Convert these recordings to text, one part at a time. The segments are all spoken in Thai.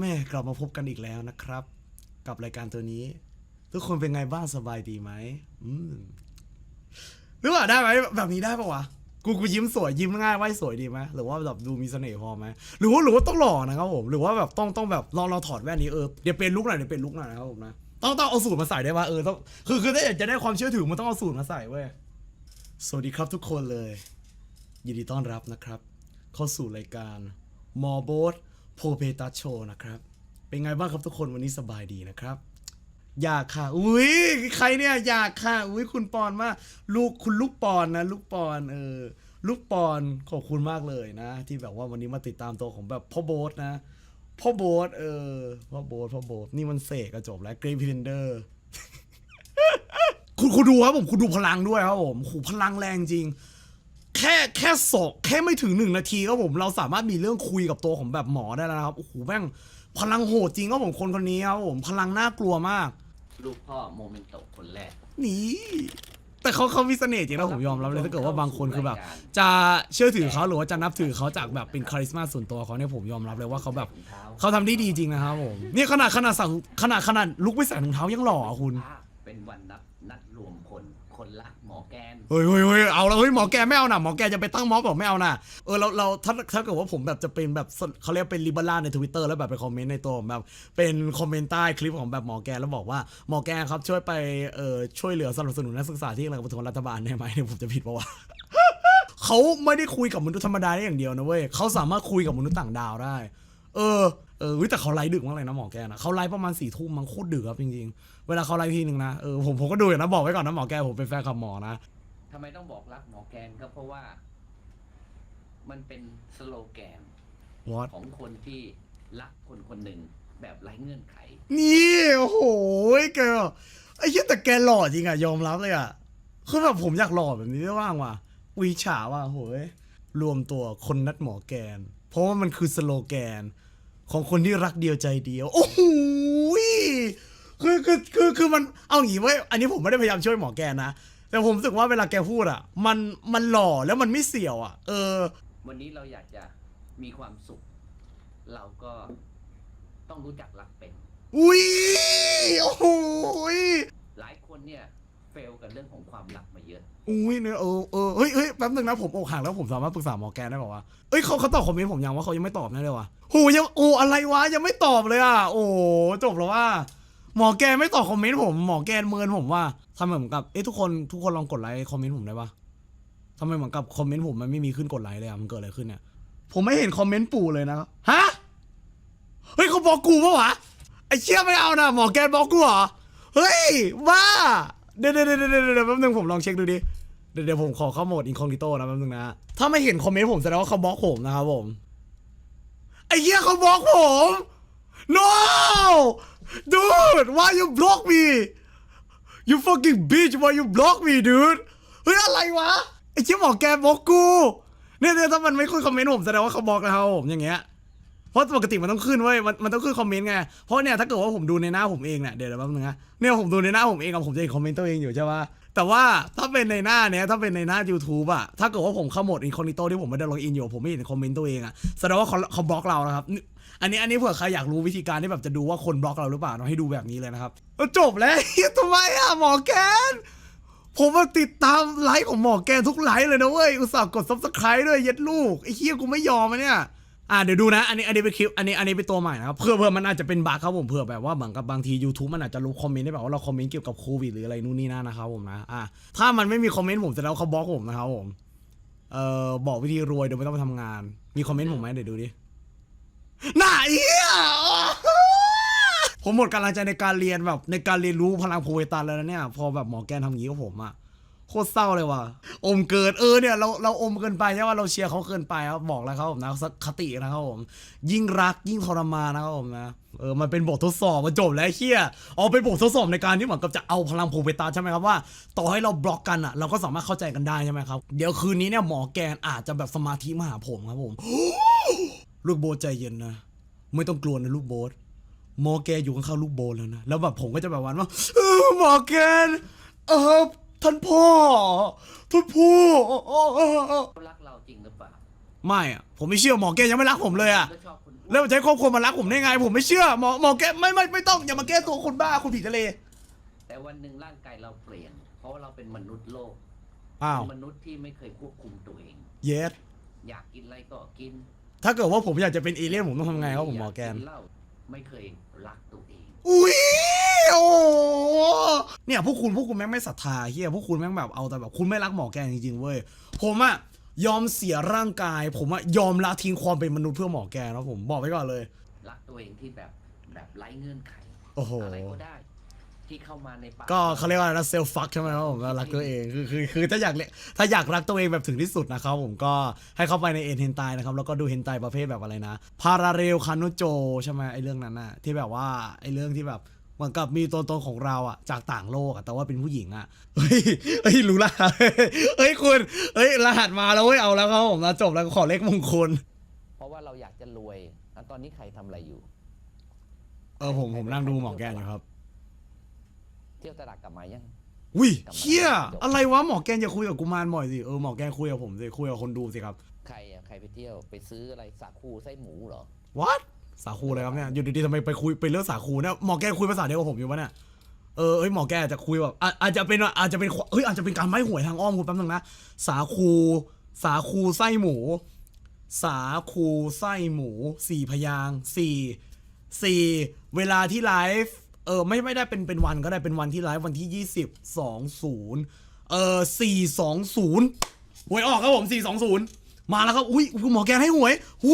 แม่กลับมาพบกันอีกแล้วนะครับ กับรายการตัวนี้ ทุกคนเป็นไงบ้างสบายดีไหมอืมหรือว่าได้ไหมแบบนี้ได้ปะวะกูกูยิ้มสวยยิ้มง่ายไหวสวยดีไหมหรือว่าแบบดูมีเสน่ห์พอไหมหรือว่าหรือว่าต้องหล่อนะครับผมหรือว่าแบบต้องต้องแบบลองเราถอดแว่นนี้เออเดี๋ยวเป็นลุกหน่อยเดี๋ยวเป็นลุกหน่อยนะครับผมนะต้องต้องเอาสูตรมาใส่ได้ปะเออต้องคือคือถ้าอยากจะได้ความเชื่อถือมันต้องเอาสูตรมาใส่เว้ยสวัสดีครับทุกคนเลย ยินดีต้อนรับนะครับ เข้าสู่รายการมอโบส โพเพตาโชนะครับ เป็นไงบ้างครับทุกคนวันนี้สบายดีนะครับ อยากค่ะ อุ้ยใครเนี่ยอยากค่ะ อุ้ยคุณปอนมากลูกคุณลูกปอนนะ ลูกปอนเออลูกปอนขอบคุณมากเลยนะ ที่แบบว่าวันนี้มาติดตามตัวของแบบพ่อโบ๊ทนะพ่อโบ๊ทเออพ่อโบ๊ทพ่อโบ๊ทนี่มันเสกกระจบแล้วเกรย์พิเนเดอร์คุณคุณดูครับผมคุณดูพลังด้วยครับผมโหพลังแรงจริง แค่แค่สอกแค่ไม่ถึงหนึ่งนาทีครับผมเราสามารถมีเรื่องคุยกับตัวของแบบหมอได้แล้วนะครับโอ้โหแม่งพลังโหดจริงครับผมคนคนนี้ครับผมพลังน่ากลัวมาก ลูกพ่อโมเมนโตคนแรก นี่แต่เขาเขามีเสน่ห์จริงนะผมยอมรับเลยถ้าเกิดว่าบางคนคือแบบ จะเชื่อถือเขาหรือว่าจะนับถือเขาจากแบบเป็นคาริสมาส่วนตัวเขาเนี่ยผมยอมรับเลยว่าเขาแบบถุงเท้าเขาทำได้ดีจริงนะครับผมนี่ขนาดขนาดสั่งขนาดขนาดลุกไปใส่ถุงเท้ายังหล่ออะคุณ เป็นวันนัด นัดรวมพลคนรักหมอแกนเฮ้ยเฮ้ยเฮ้ยเอาแล้วเฮ้ยหมอแกไม่เอานะหมอแกจะไปตั้งม็อบบอกไม่เอานะเออเราเราถ้าถ้าเกิดว่าผมแบบจะเป็นแบบเขาเรียกเป็นลิเบอรัลในทวิตเตอร์แล้วแบบไปคอมเมนต์ในตัวผมแบบเป็นคอมเมนต์ใต้คลิปของแบบหมอแกแล้วบอกว่าหมอแกครับช่วยไปเอ่อช่วยเหลือสนับสนุนนักศึกษาที่กำลังประท้วงรัฐบาลได้ไหมเนี่ยผมจะผิดปะวะเขาไม่ได้คุยกับมนุษย์ธรรมดาได้อย่างเดียวนะเว้ยเขาสามารถคุยกับมนุษย์ต่างดาวได้ เออ เออเฮ้ยแต่เขาไลฟ์ดึกมากเลยนะหมอแกนะเขาไลฟ์ประมาณสี่ทุ่มมันโคตรดึกครับจริงๆ เวลาเขาไลฟ์ทีหนึ่งนะเออผมผมก็ดูอยู่นะบอกไว้ก่อนนะหมอแกผมเป็นแฟนคลับหมอนะทำไมต้องบอกรักหมอแกนก็เพราะว่า มันเป็นสโลแกน what ของคนที่รักคนคนหนึ่งแบบไร้เงื่อนไข นี่โอ้โหแกไอ้เหี้ยแต่แกหล่อจริงอะยอมรับเลยอะคือแบบผมอยากหล่อแบบนี้ได้ว่างว่ะวิฉาว่ะโหยรวมตัวคนนัดหมอแกน เพราะว่ามันคือสโลแกน ของคนที่รักเดียวใจเดียว โอ้โหยคือคือคือคือมันเอาอย่างงี้เว้ยอันนี้ผมไม่ได้พยายามช่วยหมอแกนนะแต่ผมรู้สึกว่าเวลาแกพูดอะมันมันหล่อแล้วมันไม่เสี่ยวอะเออ วันนี้เราอยากจะมีความสุข เราก็ต้องรู้จักรักเป็น อุ้ยโอ้โหยหลายคนเนี่ยเฟลกับเรื่องของความรักมาเยอะ อุ้ยเนี่ยเออเออเฮ้ยเฮ้ยแป๊บนึงนะผมอกหักแล้วผมสามารถปรึกษาหมอแกนได้บอกว่าเอ้ยเขาเขาตอบคอมเมนต์ผมยังว่าเขายังไม่ตอบแน่เลยวะโหยังโอ้อะไรวะยังไม่ตอบเลยอะโอ้จบแล้วว่าหมอแกนไม่ตอบคอมเมนต์ผมหมอแกนเมินผมว่าทำไมเหมือนกับเอ้ยทุกคนทุกคนลองกดไลค์คอมเมนต์ผมได้ปะทำไมเหมือนกับคอมเมนต์ผมมันไม่มีขึ้นกดไลค์เลยอะมันเกิดอะไรขึ้นเนี่ยผมไม่เห็นคอมเมนต์ปู่เลยนะฮะเฮ้ยเขาบอกกูปะวะไอ้เชี่ยไม่เอานะหมอแกนบอกกูเหรอเฮ้ยบ้าเดี๋ยวเดี๋ยวเดี๋ยวเดี๋ยวเดี๋ยวแป๊บนึงผมลองเช็คดูดิ เดี๋ยวเดี๋ยวผมขอเข้าโหมดอินคอ g ิโตนะแป๊บนึงนะ ถ้าไม่เห็นคอมเมนต์ผมแสดงว่าเขาบล็อกผมนะครับผม ไอ้เหี้ยเขาบล็อกผม no dude why you block me you fucking bitch why you block me dude เฮ้ยอะไรวะ ไอ้เชี่ยหมอแกบล็อกกู เนี่ยเนี่ยถ้ามันไม่ขึ้นคอมเมนต์ผมแสดงว่าเขาบล็อกนะครับผมอย่างเงี้ย เพราะปกติมันต้องขึ้นเว้ย มันมันต้องขึ้นคอมเมนต์ไง เพราะเนี่ยถ้าเกิดว่าผมดูในหน้าผมเองเนี่ยเดี๋ยวเดี๋ยวแป๊บนึงนะ เนี่ยผมดูในหน้าผมเองอะผมจะเห็นคอมเมนต์ตัวเองอยู่ใช่ปะ แต่ว่าถ้าเป็นในหน้าเนี้ยถ้าเป็นในหน้า YouTube อะถ้าเกิดว่าผมเข้าโหมดอินคอ g ิโตที่ผมไม่ได้ล็อกอินอยู่ ผมไม่เห็นคอมเมนต์ตัวเองอะแสดงว่าเขาเขาบล็อกเรานะครับ อันนี้อันนี้เผื่อใครอยากรู้วิธีการที่แบบจะดูว่าคนบล็อกเราหรือเปล่าเนาะให้ดูแบบนี้เลยนะครับจบแล้วทำไมอะหมอแกนผมมาติดตามไลฟ์ของหมอแกนทุกไลฟ์เลยนะเว้ย อุตส่าห์กด subscribe ด้วยเย็ดลูก ไอ้เฮียกูไม่ยอมอะเนี่ย อ่าเดี๋ยวดูนะ อันนี้อันนี้เป็นคลิปอันนี้อันนี้เป็นตัวใหม่นะครับเพื่อเพื่อมันอาจจะเป็นบั๊กครับผมเพื่อแบบว่าเหมือนกับบางที YouTube มันอาจจะรู้คอมเมนต์ได้แบบว่าเราคอมเมนต์เกี่ยวกับโควิดหรืออะไรนู่นนี่นั่นนะครับผมนะอ่าถ้ามันไม่มีคอมเมนต์ผมจะแสดงว่าเขาบล็อกผมนะครับผมเอ่อบอกวิธีรวยโดยไม่ต้องไปทำงาน มีคอมเมนต์ผมไหมเดี๋ยวดูดิหน้าเอี้ยผมหมดกำลังใจในการเรียนแบบในการเรียนรู้พลังโพเวตันแล้วนะเนี่ย พอแบบหมอแกนทำอย่างนี้กับผมอะ โคตรเศร้าเลยว่ะ อมเกินเออเนี่ยเราเราอมเกินไปใช่ว่าเราเชียร์เขาเกินไปครับบอกแล้วครับผมนะคตินะครับผม ยิ่งรักยิ่งทรมานนะครับผมนะเออมันเป็นบททดสอบมาจบแล้วเฮียเอาเป็นบททดสอบในการที่เหมือนกับจะเอาพลังโพเวตันใช่ไหมครับว่า ต่อให้เราบล็อกกันอะ เราก็สามารถเข้าใจกันได้ใช่ไหมครับ เดี๋ยวคืนนี้เนี่ยหมอแกนอาจจะแบบสมาธิมาหาผมครับผมลูกโบใจเย็นนะไม่ต้องกลัวนะลูกโบทหมอแกอยู่ข้างๆลูกโบแล้วนะแล้วแบบผมก็จะแบบวันว่าเออหมอแกนเออ ท่านพ่อ ท่านพ่อ เขารักเราจริงหรือเปล่าไม่อะผมไม่เชื่อหมอแกนยังไม่รักผมเลยอะก็ชอบคนอื่นแล้วจะให้ครอบครัวมารักผมได้ไง ผมไม่เชื่อหมอหมอแกไม่ไม่ไม่ต้องอย่ามาแก้ตัวคนบ้าคนผีทะเลแต่วันหนึ่งร่างกายเราเปลี่ยน เพราะว่าเราเป็นมนุษย์โลกอ้าวมนุษย์ที่ไม่เคยควบคุมตัวเอง เยสอยากกินอะไรก็กินถ้าเกิดว่าผมอยากจะเป็นเอเลี่ยนผมต้องทำไงครับผมหมอแกน ยาเหล้าไม่เคยรักตัวเอง อุ้ยโอ้เนี่ยพวกคุณพวกคุณแม่งไม่ศรัทธาเฮียพวกคุณแม่งแบบเอาแต่แบบคุณไม่รักหมอแกนจริงๆเว้ยผมอะยอมเสียร่างกาย ผมอะยอมละทิ้งความเป็นมนุษย์เพื่อหมอแกนนะผมบอกไว้ก่อนเลย รักตัวเองที่แบบแบบไร้เงื่อนไข โอ้โห อะไรก็ได้ ที่เข้ามาในปากก็เขาเรียกว่าอะไรนะเซลฟักใช่ไหมครับผมรักตัวเองคือคือคือถ้าอยากเล่นถ้าอยากรักตัวเองแบบถึงที่สุดนะครับผมก็ให้เข้าไปในเอ็นเฮนไตนะครับแล้วก็ดูเฮนไตประเภทแบบอะไรนะพาราเรลคานุโจใช่ไหมไอเรื่องนั้นน่ะที่แบบว่าไอเรื่องที่แบบเหมือนกับมีตัวตนของเราอะจากต่างโลกอะแต่ว่าเป็นผู้หญิงอะเฮ้ยเฮ้ยรู้ละเฮ้ยคุณเฮ้ยรหัสมาแล้วเว้ยเอาแล้วครับผมนะจบแล้วขอเลขมงคล เพราะว่าเราอยากจะรวยแล้วตอนนี้ใครทำอะไรอยู่ เออผมผมนั่งดูหมอแกนอยู่ครับ เที่ยวตลาดกลับมายังอุ้ยเฮียอะไรวะหมอแกนอย่าคุยกับกุมารบ่อยสิเออหมอแกนคุยกับผมสิคุยกับคนดูสิครับใครอะใครไปเที่ยวไปซื้ออะไรสาคูไส้หมูเหรอ what สาคูอะไรครับเนี่ยอยู่ดีๆทำไมไปคุยไปเรื่องสาคูเนี่ยหมอแกคุยภาษาเดียวกับผมอยู่ปะเนี่ยเออเอ้ยหมอแกอาจจะคุยแบบอะอาจจะเป็นอาจจะเป็นเฮ้ยอาจจะเป็นการไม่หวยทางอ้อมคุณแป๊บนึงนะสาคูสาคูไส้หมู สาคูไส้หมูสี่พยางค์สี่สี่เวลาที่ไลฟ์ เออไม่ไม่ได้เป็นเป็นวันก็ได้เป็นวันที่ไลฟ์วันที่ยี่สิบสองศูนย์เออสี่สองศูนย์หวยออกครับผมสี่สองศูนย์มาแล้วครับอุ้ยคุณหมอแกนให้หวยหู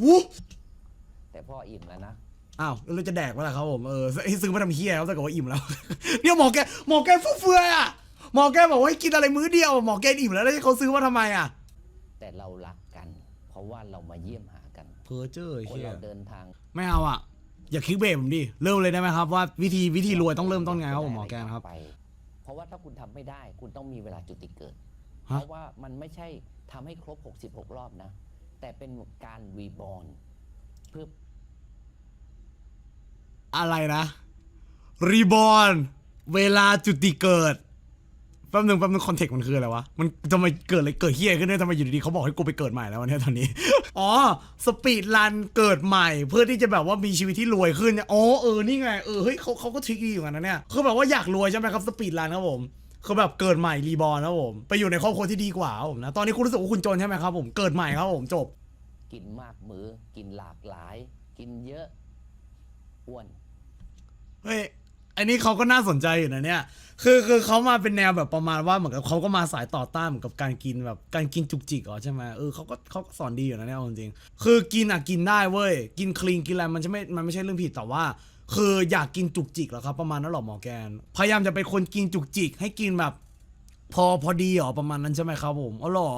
หูแต่พ่ออิ่มแล้วนะอ้าวแล้วเราจะแดกเมื่อไหร่ครับผมเออให้ซื้อมาทำเฮียครับถ้าเกิดว่าอิ่มแล้ว เนี่ยหมอแกหมอแกฟุ่มเฟือยอะหมอแกบอกว่าให้กินอะไรมื้อเดียวหมอแกอิ่มแล้วแล้วเขาซื้อมาทำไมอะ แต่เรารักกัน เพราะว่าเรามาเยี่ยมหากันเพอเจอคนเฮียเราเดินทาง ไม่เอาอะ อย่าคลิกเบรกผมดิ เริ่มเลยได้ไหมครับว่าวิธีวิธีรวยต้องเริ่มต้นไงครับผมหมอแกนครับ ไปเพราะว่าถ้าคุณทำไม่ได้ คุณต้องมีเวลาจุติเกิด เพฮะ ราะว่ามันไม่ใช่ทำให้ครบ 66 รอบนะ แต่เป็นการรีบอ r เพื่ออะไรนะรีบอ r เวลาจุติเกิดแป๊บนึงแป๊บนึงคอนเทกต์มันคืออะไรวะ มันทำไมเกิดอะไรเกิดเฮียขึ้นเนี่ยทำไมอยู่ดีๆเขาบอกให้กูไปเกิดใหม่แล้ววะเนี่ยตอนนี้ อ๋อ สปีดรันเกิดใหม่ เพื่อที่จะแบบว่ามีชีวิตที่รวยขึ้นเนี่ยอ๋อเออนี่ไงเออเฮ้ยเขาเขาก็ทริกดีอยู่นะเนี่ยคือแบบว่าอยากรวยใช่ไหมครับสปีดรันครับผมคือแบบเกิดใหม่รีบอ r ครับผมไปอยู่ในครอบครัวที่ดีกว่าครับผมนะตอนนี้คุณรู้สึกว่าคุณจนใช่ไหมครับผมเกิดใหม่ครับผมจบ กินมากมือกินหลากหลาย กินเยอะอ้วนเฮ้ย อันนี้เขาก็น่าสนใจอยู่นะเนี่ย คือคือเขามาเป็นแนวแบบประมาณว่าเหมือนกับเขาก็มาสายต่อต้านเหมือนกับการกินแบบการกินจุกจิกอ๋อใช่ไหมเออเขาก็เขาก็สอนดีอยู่นะเนี่ยเอาจริงๆคือกินอะกินได้เว้ย กินคลีนกินอะไรมันจะไม่มันไม่ใช่เรื่องผิดแต่ว่า คืออยากกินจุกจิกเหรอครับ ประมาณนั้นเหรอหมอแกน พยายามจะเป็นคนกินจุกจิก ให้กินแบบ พอพอดีเหรอประมาณนั้นใช่ไหมครับผมอ๋อเหรอ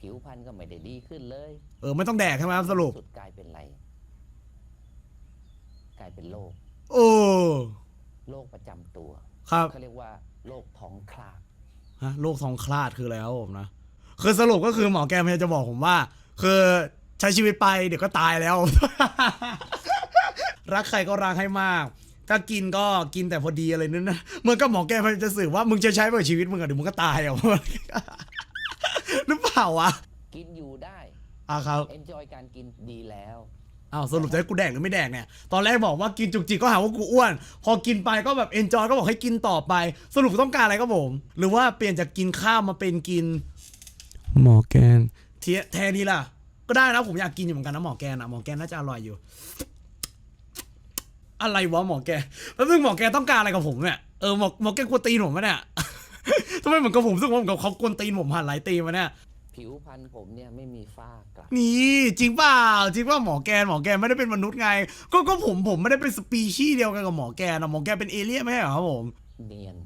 ผิวพรรณก็ไม่ได้ดีขึ้นเลยเออไม่ต้องแดกใช่ไหมครับสรุป สุดกลายเป็นไร กลายเป็นโรค โอ้ โรคประจำตัวครับเขาเรียกว่าโรคท้องคลากฮะโรคท้องคลาดคืออะไรครับผมนะคือสรุปก็คือหมอแกพยายามจะบอกผมว่า คือใช้ชีวิตไปเดี๋ยวก็ตายแล้ว รักใครก็รักให้มาก ถ้ากินก็กินแต่พอดีอะไรนั่นนะเหมือนกับหมอแกพยายามจะสื่อว่ามึงจะใช้ไปกับชีวิตมึงอะเดี๋ยวมึงก็ตายอะหรือเปล่าวะกินอยู่ได้อะครับ enjoy การกินดีแล้ว อ้าวสรุปจะให้กูแดกหรือไม่แดกเนี่ย ตอนแรกบอกว่ากินจุกจิกก็หาว่ากูอ้วน พอกินไปก็แบบเอนจอยก็บอกให้กินต่อไป สรุปต้องการอะไรก็ผม หรือว่าเปลี่ยนจากกินข้าวมาเป็นกินหมอแกนเทียแทนนี้ล่ะ ก็ได้นะผมอยากกินอยู่เหมือนกันนะหมอแกนอะหมอแกนน่าจะอร่อยอยู่ อะไรวะหมอแกนแล้วซึ่งหมอแกนต้องการอะไรกับผมเนี่ย เออหมอหมอแกนกวนตีนผมปะเนี่ย ทำไมเหมือนกับผมรู้สึกว่าเหมือนกับเขากวนตีนผมผ่านหลายตีนมาเนี่ย ผิวพรรณผมเนี่ยไม่มีฝ้ากระนี่จริงเปล่าจริงว่าหมอแกนหมอแกนไม่ได้เป็นมนุษย์ไง ก็ก็ผมผมไม่ได้เป็นสปีชีส์เดียวกันกับหมอแกนนะหมอแกนเป็นเอเลี่ยนไม่ใช่เหรอครับผมเนียน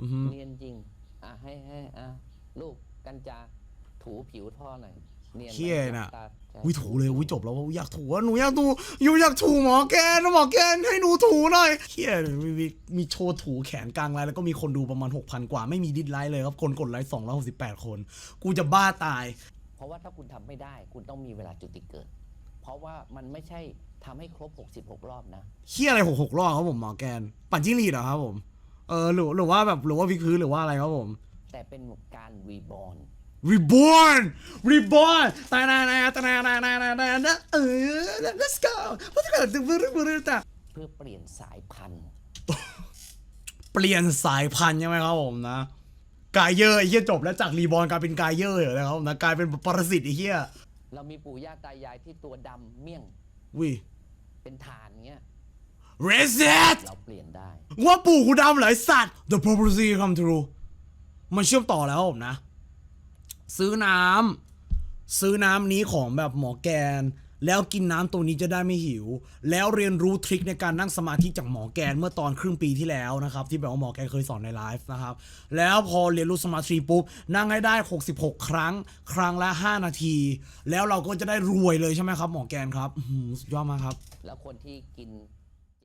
อือฮึ เนียนจริง อะให้ให้อะลูกกัญจาถูผิวพ่อหน่อย เนียนไหมเขี้ยน่ะตาใช่วิถูเลยวิจบแล้วว่าอยากถูอะหนูอยากถูอยู่อยากถูหมอแกนนะหมอแกนให้หนูถูหน่อยเฮียมีมีมีโชว์ถูแขนกลางไลน์แล้วก็มีคนดูประมาณ 6,000 กว่า ไม่มีดิสไลค์เลยครับ คนกดไลค์268 คน กูจะบ้าตาย เพราะว่าถ้าคุณทำไม่ได้คุณต้องมีเวลาจุติเกิด เพราะว่ามันไม่ใช่ทำให้ครบ 66 รอบนะเฮียอะไรหกหกรอบครับผมหมอแกน ปั่นจิ้งหรีดเหรอครับผมเออหรือหรือว่าแบบหรือว่าวิกพื้นหรือว่าอะไรครับผม แต่เป็นการรีบอ r อ reborn reborn ตานานาตานานานานานานาเออ let's go พูดถึงบริบริตาเพื่อเปลี่ยนสายพันธุ์ เปลี่ยนสายพันธุ์ใช่ไหมครับผมนะกายเยอร์ไอ้เหี้ยจบแล้วจากรีบอร์นกลายเป็นกายเยอร์เหรอนะครับผมนะกลายเป็นปรสิตไอ้เหี้ยเรามีปู่ย่าตายายที่ตัวดำเมี่ยงวิเป็นฐานเงี้ย reset เราเปลี่ยนได้ว่าปู่กูดำเหรอไอสัตว์ the prophecy come true มันเชื่อมต่อแล้วครับผมนะ ซื้อน้ำซื้อน้ำนี้ของแบบหมอแกน แล้วกินน้ำตัวนี้จะได้ไม่หิว แล้วเรียนรู้ทริคในการนั่งสมาธิจากหมอแกนเมื่อตอนครึ่งปีที่แล้วนะครับ ที่แบบว่าหมอแกนเคยสอนในไลฟ์นะครับ แล้วพอเรียนรู้สมาธิปุ๊บนั่งให้ได้ 66 ครั้ง ครั้งละ 5 นาที แล้วเราก็จะได้รวยเลยใช่ไหมครับ หมอแกนครับอื้อหือสุดยอดมากครับ แล้วคนที่กิน